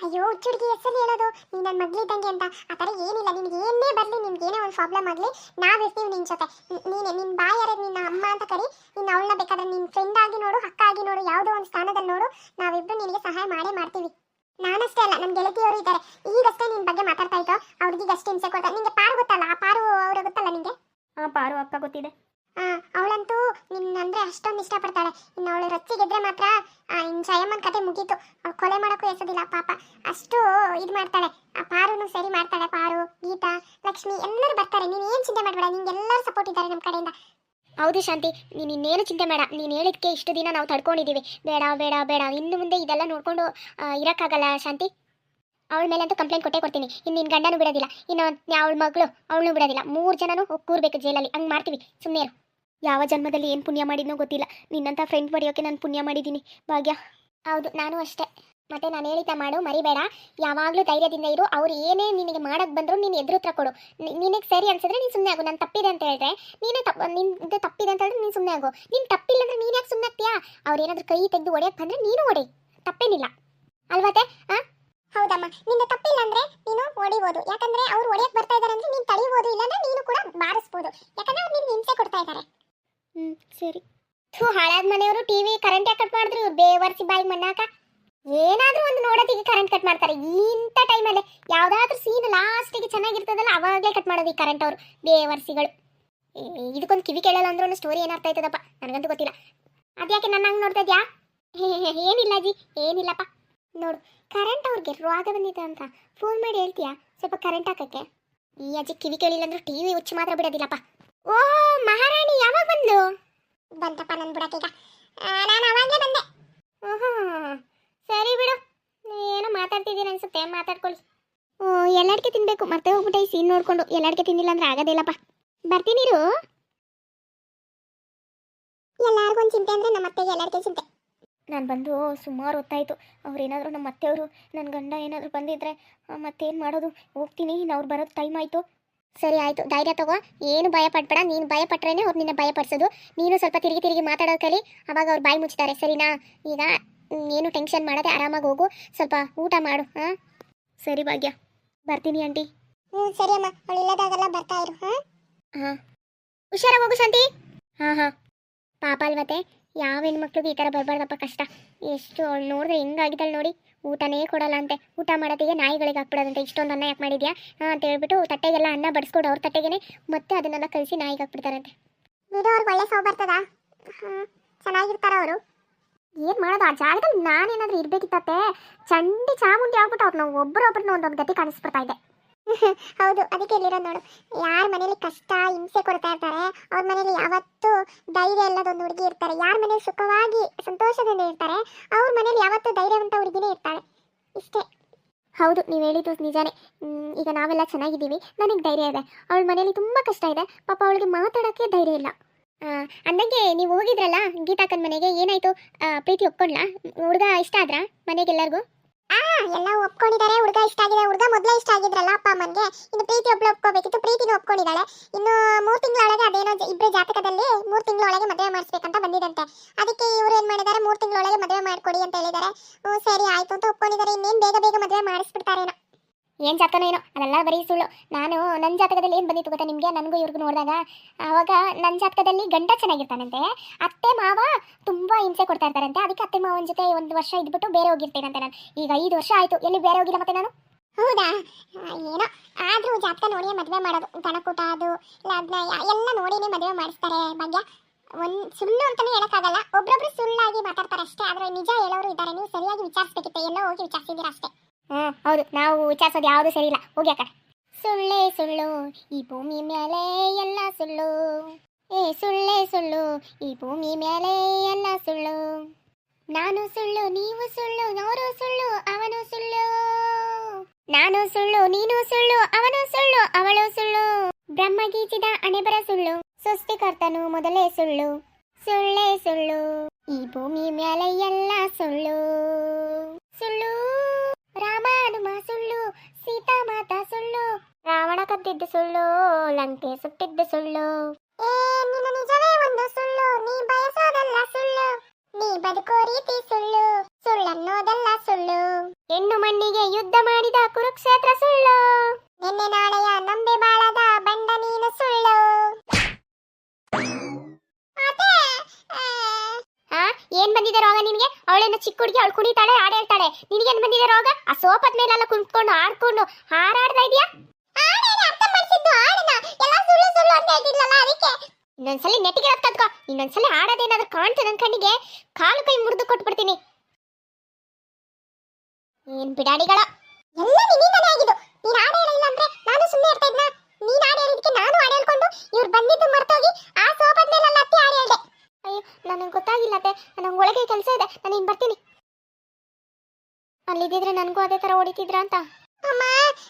ಅಯ್ಯೋ ಹುಚ್ಚುಡ್ಗಿ ಹೆಸರು ಹೇಳೋದು? ನೀನು ನನ್ನ ಮಗಳಿದ್ದಂಗೆ ಅಂತ? ಆ ಥರ ಏನಿಲ್ಲ ನಿನಗೆ ಏನೇ ಬರಲಿ ನಿಮ್ಗೆ ಏನೇ ಒಂದು ಪ್ರಾಬ್ಲಮ್ ಆಗಲಿ ನಾವಿರ್ತೀವಿ ನಿನ್ನ ಜೊತೆ. ನೀನೇ ನಿನ್ನ ಬಾಯಾರ ನಿನ್ನ ಅಮ್ಮ ಅಂತ ಕರಿ ನಿನ್ನ ಅವಳನ್ನ ಬೇಕಾದ್ರೆ ನಿನ್ನ ಫ್ರೆಂಡ್ ಆಗಿ ನೋಡು ಅಕ್ಕ ಆಗಿ ನೋಡು ಯಾವುದೋ ಒಂದು ಸ್ಥಾನದಲ್ಲಿ ನೋಡು ನಾವಿಬ್ಬರು ನಿನಗೆ ಸಹಾಯ ಮಾಡೇ ಮಾಡ್ತೀವಿ. ನಾನಷ್ಟೇ ಅಲ್ಲ ನಮ್ಮ ಗೆಳತಿಯವರು ಇದ್ದಾರೆ ಈಗಷ್ಟೇ ನಿನ್ನ ಬಗ್ಗೆ ಮಾತಾಡ್ತಾ ಇದ್ದೋ ಅವ್ರಿಗೆ ಅಷ್ಟೇ ಹಿಂಸೆ ಕೊಡ್ತಾರೆ ನಿಮಗೆ ಪಾರು ಗೊತ್ತಲ್ಲ? ಆ ಪಾರು ಅವರು ಗೊತ್ತಲ್ಲ ನಿಂಗೆ? ಹಾಂ ಪಾರು ಅಕ್ಕ ಗೊತ್ತಿದೆ. ಆ, ನಿನ್ನ ನಿನ್ನಂದ್ರೆ ಅಷ್ಟೊಂದು ಇಷ್ಟಪಡ್ತಾಳೆ. ಇನ್ನು ಅವಳು ರೊಚ್ಚಿಗೆದ್ರೆ ಮಾತ್ರ ಇನ್ ಜಯಮ್ಮನ್ ಕತೆ ಮುಗೀತು. ಅವಳು ಕೊಲೆ ಮಾಡೋಕ್ಕೂ ಎಸೋದಿಲ್ಲ ಪಾಪ. ಅಷ್ಟು ಇದು ಮಾಡ್ತಾಳೆ. ಆ ಪಾರುನು ಸರಿ ಮಾಡ್ತಾಳೆ ಪಾರು ಗೀತಾ ಲಕ್ಷ್ಮಿ ಎಲ್ಲರೂ ಬರ್ತಾರೆ. ನೀನು ಏನು ಚಿಂತೆ ಮಾಡಬೇಡ ನಿಂಗೆ ಎಲ್ಲರೂ ಸಪೋರ್ಟ್ ಇದ್ದಾರೆ ನಮ್ಮ ಕಡೆಯಿಂದ. ಹೌದು ಶಾಂತಿ ನೀನು ಇನ್ನೇನು ಚಿಂತೆ ಮಾಡ ನೀನು ಹೇಳಿದ್ಕೆ ಇಷ್ಟು ದಿನ ನಾವು ತಡ್ಕೊಂಡಿದ್ದೀವಿ. ಬೇಡ ಬೇಡ ಬೇಡ. ಇನ್ನು ಮುಂದೆ ಇದೆಲ್ಲ ನೋಡ್ಕೊಂಡು ಇರೋಕ್ಕಾಗಲ್ಲ ಶಾಂತಿ? ಅವಳ ಮೇಲೆ ಅಂತೂ ಕಂಪ್ಲೇಂಟ್ ಕೊಟ್ಟೇ ಕೊಡ್ತೀನಿ. ಇನ್ನು ನಿನ್ನ ಗಂಡನೂ ಬಿಡೋದಿಲ್ಲ. ಇನ್ನು ಅವಳ ಮಗಳು ಅವಳನ್ನೂ ಬಿಡೋದಿಲ್ಲ. ಮೂರು ಜನನು ಕೂರಬೇಕು ಜೈಲಲ್ಲಿ. ಹಂಗೆ ಮಾಡ್ತೀವಿ. ಸುಮ್ಮನೆ ಯಾವ ಜನ್ಮದಲ್ಲಿ ಏನು ಪುಣ್ಯ ಮಾಡಿದ್ನೋ ಗೊತ್ತಿಲ್ಲ. ನಿನ್ನಂಥ ಫ್ರೆಂಡ್ ಪಡೆಯೋಕೆ ನಾನು ಪುಣ್ಯ ಮಾಡಿದ್ದೀನಿ, ಭಾಗ್ಯ. ಹೌದು, ನಾನು ಅಷ್ಟೇ. ಮತ್ತೆ ನಾನು ಹೇಳಿದ್ದ ಮಾಡು, ಮರಿಬೇಡ. ಯಾವಾಗಲೂ ಧೈರ್ಯದಿಂದ ಇರು, ಅವ್ರು ಏನೇ ನಿನಗೆ ಮಾಡೋಕ್ಕೆ ಬಂದರೂ ನೀನು ಎದುರು ಹತ್ರ ಕೊಡು. ನಿನಗೆ ಸರಿ ಅನ್ಸಿದ್ರೆ ನೀನು ಸುಮ್ಮನೆ ಆಗು, ನಾನು ತಪ್ಪಿದೆ ಅಂತ ಹೇಳಿದ್ರೆ ನೀನೇ ತಪ್ಪು, ನಿಂದು ತಪ್ಪಿದೆ ಅಂತ ಹೇಳಿದ್ರೆ ನೀನು ಸುಮ್ಮನೆ ಆಗು. ನೀನು ತಪ್ಪಿಲ್ಲ ಅಂದರೆ ನೀನು ಯಾಕೆ ಸುಮ್ಮನೆ ಆಗ್ತೀಯಾ? ಅವ್ರು ಏನಾದರೂ ಕೈ ತೆಗೆದು ಹೊಡೆಯಕ್ಕೆ ಬಂದರೆ ನೀನು ಹೊಡಿ, ತಪ್ಪೇನಿಲ್ಲ. ಅಲ್ವತ್ತೆ ಹಾಂ ಹೌದಮ್ಮ ನಿನ್ನ ತಪ್ಪಿಲ್ಲ ಅಂದರೆ ನೀನು ಹೊಡಿಬೋದು. ಯಾಕಂದ್ರೆ ಅವ್ರು ಹೊಡೆಯಕ್ಕೆ ಬರ್ತಾ ಇದ್ದಾರೆ ಅಂದ್ರೆ ನೀನು ತಳಿಬೋದು ಇಲ್ಲಾಂದ್ರೆ ನೀನು ಕೂಡ ಬಾರಿಸ್ಬೋದು. ಯಾಕಂದ್ರೆ ಅವ್ರು ನಿನ್ನ ಹಿಂಸೆ ಕೊಡ್ತಾ ಇದ್ದಾರೆ ಹ್ಞೂ ಸರಿ. ಥೂ ಹಾಳಾದ ಮನೆಯವರು ಟಿವಿ ಕರೆಂಟ್ ಯಾಕೆ ಕಟ್ ಮಾಡಿದ್ರು ಬೇವರ್ಸಿ ಬಾಯಿ ಮಣ್ಣಾಕ. ಏನಾದ್ರೂ ಒಂದು ನೋಡೋದಿಗೆ ಕರೆಂಟ್ ಕಟ್ ಮಾಡ್ತಾರೆ. ಇಂಥ ಟೈಮಲ್ಲಿ ಯಾವುದಾದ್ರೂ ಸೀನ್ ಲಾಸ್ಟಿಗೆ ಚೆನ್ನಾಗಿರ್ತದಲ್ಲ, ಅವಾಗಲೇ ಕಟ್ ಮಾಡೋದು ಈ ಕರೆಂಟ್ ಅವರು, ಬೇವರ್ಸಿಗಳು. ಇದಕ್ಕೊಂದು ಕಿವಿ ಕೇಳಲ್ಲ ಅಂದ್ರೂ ಸ್ಟೋರಿ ಏನಾಗ್ತಾ ಆಯ್ತದಪ್ಪ ನನಗಂತೂ ಗೊತ್ತಿಲ್ಲ. ಅದ್ಯಾಕೆ ನನ್ನ ಹಂಗೆ ನೋಡ್ತಾ ಇದ್ಯಾ? ಏನಿಲ್ಲ ಜಿ ಏನಿಲ್ಲಪ್ಪ. ನೋಡು ಕರೆಂಟ್ ಅವ್ರಿಗೆ ರೋಗ ಬಂದಿದೆ ಅಂತ ಫೋನ್ ಮಾಡಿ ಹೇಳ್ತೀಯಾ? ಸ್ವಲ್ಪ ಕರೆಂಟ್ ಹಾಕಕ್ಕೆ. ಈ ಅಜ್ಜಿ ಕಿವಿ ಕೇಳಿಲ್ಲ ಅಂದ್ರೆ ಟಿವಿ ಹುಚ್ಚು ಮಾತ್ರ ಬಿಡೋದಿಲ್ಲಪ್ಪ. ಓ, ಮಹಾರಾಣಿ, ಯಾವಾಗ ಬಂದ್ಲು? ಬಂತಪ್ಪ ನನ್ನ ಬಿಡಕ್ಕೀಗ. ನಾನು ಅವಾಗಲೇ ಬಂದೆ. ಓಹೋ, ಸರಿ ಬಿಡು. ಏನೋ ಮಾತಾಡ್ತಿದ್ದೀನಿ ಅನ್ಸುತ್ತೆ, ಮಾತಾಡ್ಕೊಳ್ಳಿ. ಓ, ಎಲ್ಲಾಡ್ಕೆ ತಿನ್ಬೇಕು. ಮತ್ತೆ ಹೋಗ್ಬಿಟ್ಟೆ ಈ ಸೀನ್ ನೋಡ್ಕೊಂಡು ಎಲ್ಲಾಡ್ಕೆ ತಿನ್ನಿಲ್ಲ ಅಂದ್ರೆ ಆಗೋದಿಲ್ಲಪ್ಪ. ಬರ್ತೀನಿರು ಎಲ್ಲಾರ್ಗೊಂದು ಚಿಂತೆ ಅಂದ್ರೆ ನಮ್ಮ ಅತ್ತೆಗೆ ಎಲ್ಲಾರ್ಗೆ ಚಿಂತೆ. ನಾನು ಬಂದು ಸುಮಾರು ಹೊತ್ತಾಯಿತು. ಅವ್ರೇನಾದರೂ ನಮ್ಮ ಅತ್ತೆಯವರು ನನ್ನ ಗಂಡ ಏನಾದರೂ ಬಂದಿದ್ರೆ ಮತ್ತೇನು ಮಾಡೋದು? ಹೋಗ್ತೀನಿ. ಇನ್ನು ಅವ್ರು ಬರೋದು ಟೈಮ್ ಆಯಿತು. ಸರಿ ಆಯಿತು. ಧೈರ್ಯ ತಗೋ. ಏನು ಭಯ ಪಡ್ಬೇಡ ನೀನು ಭಯ ಪಟ್ರೇನೆ ಅವ್ರು ನಿನ್ನ ಭಯ ಪಡಿಸೋದು ನೀನು ಸ್ವಲ್ಪ ತಿರುಗಿ ತಿರುಗಿ ಮಾತಾಡೋದು ಕಲಿ. ಅವಾಗ ಅವ್ರು ಬಾಯಿ ಮುಚ್ತಾರೆ ಸರಿನಾ? ಈಗ ಏನು ಟೆನ್ಷನ್ ಮಾಡದೆ ಆರಾಮಾಗಿ ಹೋಗು. ಸ್ವಲ್ಪ ಊಟ ಮಾಡು ಹಾಂ ಸರಿ ಭಾಗ್ಯ. ಬರ್ತೀನಿ ಆಂಟಿ. ಹ್ಞೂ ಸರಿ ಅಮ್ಮ. ಅವಳು ಇಲ್ಲದಾಗೆಲ್ಲ ಬರ್ತಾ ಇರು ಹಾಂ ಹಾಂ ಹುಷಾರಾಗಿ ಹೋಗು ಶಾಂತಿ. ಹಾಂ ಹಾಂ. ಪಾಪ ಅಲ್ವತ್ತೆ ಯಾವ ಹೆಣ್ಮಕ್ಳಿಗೂ ಈ ಥರ ಬರಬಾರ್ದಪ್ಪ ಕಷ್ಟ. ಎಷ್ಟು ಅವಳು ನೋಡಿದ್ರೆ ಹೆಂಗಾಗಿದ್ದಾಳೆ ನೋಡಿ. ಊಟನೇ ಕೊಡಲ್ಲ ಅಂತೆ. ಊಟ ಮಾಡೋದಿಗೆ ನಾಯಿಗಳಿಗೆ ಹಾಕ್ಬಿಡೋದಂತೆ. ಇಷ್ಟೊಂದು ಅನ್ನ ಯಾಕೆ ಮಾಡಿದ್ಯಾ? ಅಂತ ಹೇಳ್ಬಿಟ್ಟು ತಟ್ಟೆಗೆಲ್ಲ ಅನ್ನ ಬಡಿಸ್ಕೊಡು ಅವ್ರ ತಟ್ಟೆಗೆ ಮತ್ತೆ ಅದನ್ನೆಲ್ಲ ಕಳಿಸಿ ನಾಯಿಗೆ ಹಾಕ್ಬಿಡ್ತಾರಂತೆ. ಬಿಡೋರ್ಗೆ ಒಳ್ಳೆ ಸೌ ಬರ್ತದ? ಚೆನ್ನಾಗಿರ್ತಾರ ಅವರು. ಏನು ಮಾಡೋದು? ಆ ಜಾಗದಲ್ಲಿ ನಾನೇನಾದ್ರೂ ಇರ್ಬೇಕಿತ್ತತ್ತೆ ಚಂಡಿ ಚಾಮುಂಡಿ ಆಗ್ಬಿಟ್ಟು ಅವ್ರನ್ನ ಒಬ್ಬರೊಬ್ಬರನ್ನ ಒಂದೊಂದು ಗತಿ ಕಾಣಿಸ್ಬಿಡ್ತಾ ಇದೆ. ಹೌದು, ಅದಕ್ಕೆ ಇಲ್ಲಿರೋದು ನೋಡು. ಯಾರ ಮನೇಲಿ ಕಷ್ಟ, ಹಿಂಸೆ ಕೊಡ್ತಾ ಇರ್ತಾರೆ, ಅವ್ರ ಮನೇಲಿ ಯಾವತ್ತೂ ಧೈರ್ಯ ಇಲ್ಲದೊಂದು ಹುಡುಗಿ ಇರ್ತಾರೆ. ಯಾರ ಮನೇಲಿ ಸುಖವಾಗಿ, ಸಂತೋಷದಿಂದ ಇರ್ತಾರೆ, ಅವ್ರ ಮನೇಲಿ ಯಾವತ್ತೂ ಧೈರ್ಯವಂತ ಹುಡುಗಿನೇ ಇರ್ತಾಳೆ. ಇಷ್ಟೇ. ಹೌದು, ನೀವು ಹೇಳಿದ್ದು ನಿಜಾನೇ. ಈಗ ನಾವೆಲ್ಲ ಚೆನ್ನಾಗಿದ್ದೀವಿ. ನನಗೆ ಧೈರ್ಯ ಇದೆ. ಅವಳ ಮನೇಲಿ ತುಂಬ ಕಷ್ಟ ಇದೆ. ಪಾಪ ಅವಳಿಗೆ ಮಾತಾಡೋಕ್ಕೆ ಧೈರ್ಯ ಇಲ್ಲ. ಅಂದಂಗೆ ನೀವು ಹೋಗಿದ್ರಲ್ಲ ಗೀತಾಕನ್ ಮನೆಗೆ, ಏನಾಯ್ತು? ಪ್ರೀತಿ ಒಪ್ಕೊಂಡ್ಲಾ? ಹುಡುಗ ಇಷ್ಟ ಆದ್ರಾ ಮನೆಗೆಲ್ಲರಿಗೂ? ಆ, ಎಲ್ಲ ಒಪ್ಕೊಂಡಿದ್ದಾರೆ. ಹುಡುಗ ಇಷ್ಟ ಆಗಿದೆ. ಹುಡುಗ ಮೊದಲೇ ಇಷ್ಟ ಆಗಿದ್ರಲ್ಲ ಅಪ್ಪ ಅಮ್ಮನಿಗೆ. ಇನ್ನು ಪ್ರೀತಿ ಒಬ್ಳು ಒಪ್ಕೋಬೇಕಿತ್ತು. ಪ್ರೀತಿನೂ ಒಪ್ಕೊಂಡಿದ್ದಾಳೆ. ಇನ್ನು ಮೂರು ತಿಂಗಳೊಳಗೆ ಅದೇನೋ ಇಬ್ರು ಜಾತಕದಲ್ಲಿ ಮೂರು ತಿಂಗಳೊಳಗೆ ಮದುವೆ ಮಾಡಿಸ್ಬೇಕಂತ ಬಂದಿದಂತೆ ಅದಕ್ಕೆ ಇವ್ರು ಏನು ಮಾಡಿದ್ದಾರೆ? ಮೂರು ತಿಂಗಳೊಳಗೆ ಮದುವೆ ಮಾಡ್ಕೊಡಿ ಅಂತ ಹೇಳಿದ್ದಾರೆ. ಹ್ಞೂ ಸರಿ, ಆಯಿತು ಅಂತ ಒಪ್ಕೊಂಡಿದ್ದಾರೆ. ಇನ್ನೇನು ಬೇಗ ಬೇಗ ಮದುವೆ ಮಾಡಿಸ್ಬಿಡ್ತಾರೇನೋ. ಏನ್ ಜಾತಕನೋ ಏನೋ, ಅದೆಲ್ಲ ಬರೀ ಸುಳ್ಳು. ನಾನು ನನ್ನ ಜಾತಕದಲ್ಲಿ ಏನು ಬಂದಿತ್ತು ಗೊತ್ತಾ ನಿಮಗೆ? ನನಗೂ ಇವ್ರಿಗೂ ನೋಡಿದಾಗ. ಆವಾಗ ನನ್ನ ಜಾತಕದಲ್ಲಿ ಗಂಡ ಚೆನ್ನಾಗಿರ್ತಾನಂತೆ, ಅತ್ತೆ ಮಾವ ತುಂಬಾ ಹಿಂಸೆ ಕೊಡ್ತಾ ಇರ್ತಾರಂತೆ. ಅದಕ್ಕೆ ಅತ್ತೆ ಮಾವನ ಜೊತೆ ಒಂದು ವರ್ಷ ಇದ್ಬಿಟ್ಟು ಬೇರೆ ಹೋಗಿರ್ತೇನಂತೆ ನಾನು. ಈಗ ಐದು ವರ್ಷ ಆಯ್ತು, ಎಲ್ಲಿ ಬೇರೆ ಹೋಗಿಲ್ಲ ಮತ್ತೆ ನಾನು? ಹೌದಾ? ಏನೋ, ಆದರೂ ಜಾತಕ ನೋಡಿ ಮದುವೆ ಮಾಡೋದು ಗಣಕೂಟ ಅದು, ಇಲ್ಲ ಎಲ್ಲ ನೋಡಿನೇ ಮದುವೆ ಮಾಡಿಸ್ತಾರೆ ಭಾಗ್ಯ. ಒಂದು ಸುಳ್ಳು ಅಂತಾನೆ ಹೇಳಕ್ಕಾಗಲ್ಲ, ಒಬ್ರೊಬ್ರು ಸುಳ್ಳಾಗಿ ಮಾತಾಡ್ತಾರೆ ಅಷ್ಟೇ. ಆದ್ರೆ ನಿಜ ಹೇಳೋರು ಇದ್ದಾರೆ, ನೀವು ಸರಿಯಾಗಿ ವಿಚಾರಿಸ್ಬೇಕಿತ್ತು, ಎಲ್ಲೋ ಹೋಗಿ ವಿಚಾರಿಸಿದ್ದೀರಾ ಅಷ್ಟೇ. ಹೌದು. ನಾವು ವಿಚಾರಿಸೋದು ಯಾವುದು ಸರಿ ಇಲ್ಲ. ಹೋಗಿ ಅಕ್ಕ. ಸುಳ್ಳೇ ಸುಳ್ಳು, ಈ ಭೂಮಿ ಮೇಲೆ ಎಲ್ಲ ಸುಳ್ಳು. ಏ, ಸುಳ್ಳೇ ಸುಳ್ಳು, ಈ ಭೂಮಿ ಮೇಲೆ ಎಲ್ಲ ಸುಳ್ಳು. ನಾನು ಸುಳ್ಳು, ನೀವು ಸುಳ್ಳು, ನೋರು ಸುಳ್ಳು, ಅವನು ಸುಳ್ಳು. ನಾನು ಸುಳ್ಳು, ನೀನು ಸುಳ್ಳು, ಅವನು ಸುಳ್ಳು, ಅವಳು ಸುಳ್ಳು. ಬ್ರಹ್ಮ ಗೀಚಿದ ಅಣೆಬರ ಸುಳ್ಳು, ಸೃಷ್ಟಿಕರ್ತನು ಮೊದಲೇ ಸುಳ್ಳು. ಸುಳ್ಳೇ ಸುಳ್ಳು, ಈ ಭೂಮಿ ಮೇಲೆ ಎಲ್ಲ ಸುಳ್ಳು. ಸುಳ್ಳು. ರಾಮ ಹನುಮ ಸುಳ್ಳು, ಸೀತಾ ಮಾತಾ ಸುಳ್ಳು. ರಾವಣ ಕದ್ದಿದ್ದು ಸುಳ್ಳು, ಲಂಕೆ ಸುಟ್ಟಿದ್ದು ಸುಳ್ಳು. ಏ, ನಿನ್ನ ನಿಜವೇ ಒಂದು ಸುಳ್ಳು, ನೀ ಬಯಸೋದಲ್ಲ ಸುಳ್ಳು. ನೀ ಬದುಕೋ ರೀತಿ ಸುಳ್ಳು, ಸುಳ್ಳನ್ನೋದಲ್ಲ ಸುಳ್ಳು. ಹೆಣ್ಣು ಮಣ್ಣಿಗೆ ಯುದ್ಧ ಮಾಡಿದ ಕುರುಕ್ಷೇತ್ರ ಸುಳ್ಳು. ನಿನ್ನೆ ನಾಳೆಯ ನಂಬೆ ಬಾಳದ ಬಂಡ ನೀನು ಸುಳ್ಳು ಅದೇ, ಆ, ಆ, ಏನ್ ಬಂದಿದೆ ರೋಗ ನಿನಗೆ? ಅವಳೇನ ಚಿಕ್ಕ ಹುಡುಗಿ, ಅವಳು ಕುಣಿತಾಳೆ, ಹಾಡು ಹೇಳ್ತಾಳೆ. ಏನ್ ಬಂದಿದೆ ರೋಗ? ಆ ಸೋಪದ ಮೇಲೆಲ್ಲ ಕುಂತ್ಕೊಂಡು ಆಡ್ಕೊಂಡು ಹಾರಾಡ್ತಾ ಇದೀಯಾ? ಇನ್ನೊಂದ್ಸಲಿ ನೆಟ್ಟಿಗೆ ಕತ್ಕೋ ಇನ್ನೊಂದ್ಸಲಿ ಹಾಡೋದೇನಾದ್ರೂ ಕಾಣ್ತು ನನ್ ಕಣ್ಣಿಗೆ. ಕಾಲು ಕೈ ಮುರಿದು ಕೊಟ್ಬಿಡ್ತೀನಿ. ಏನ್ ಬಿಡಾಡಿಗಳ ಎಲ್ಲ ನಿನ್ನಿಂದನೇ ಆಗಿದ್ದು ನೀನ್ ಹಾಡು ಹೇಳಿಲ್ಲ ಅಂದ್ರೆ ನಾನು ಸುಮ್ಮನೆ ಇರ್ತಾ ಇದ್ನ ನೀನ್ ಹಾಡು ಹೇಳಿದಕ್ಕೆ ನಾನು ಹಾಡು ಹೇಳ್ಕೊಂಡು ಇವ್ರು ಬಂದಿದ್ದು ಮರ್ತೋಗಿ ಆ ಸೋಫಾದ ಮೇಲೆಲ್ಲ ಹತ್ತಿ ಹಾಡು ಹೇಳ್ದೆ ಅಯ್ಯೋ ನನಗೆ ಗೊತ್ತಾಗಿಲ್ಲ ಅತ್ತೆ ನಂಗೆ ಒಳಗೆ ಕೆಲಸ ಇದೆ ನಾನು ಇನ್ನು ಬರ್ತೀನಿ ಅಲ್ಲಿದ್ದಿದ್ರೆ ನನಗೂ ಅದೇ ತರ ಹೊಡಿತಿದ್ರ ಅಂತ. ಅಮ್ಮ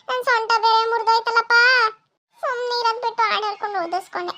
ನನ್ನ ಸೊಂಟ ಬೇರೆ ಮುರಿದೋಯ್ತಲ್ಲಪ್ಪ. ಸುಮ್ಮನೆ ಇರೋದ್ ಬಿಟ್ಟು ಹಾಡು ಹೇಳ್ಕೊಂಡು ಓದಿಸ್ಕೊಂಡೆ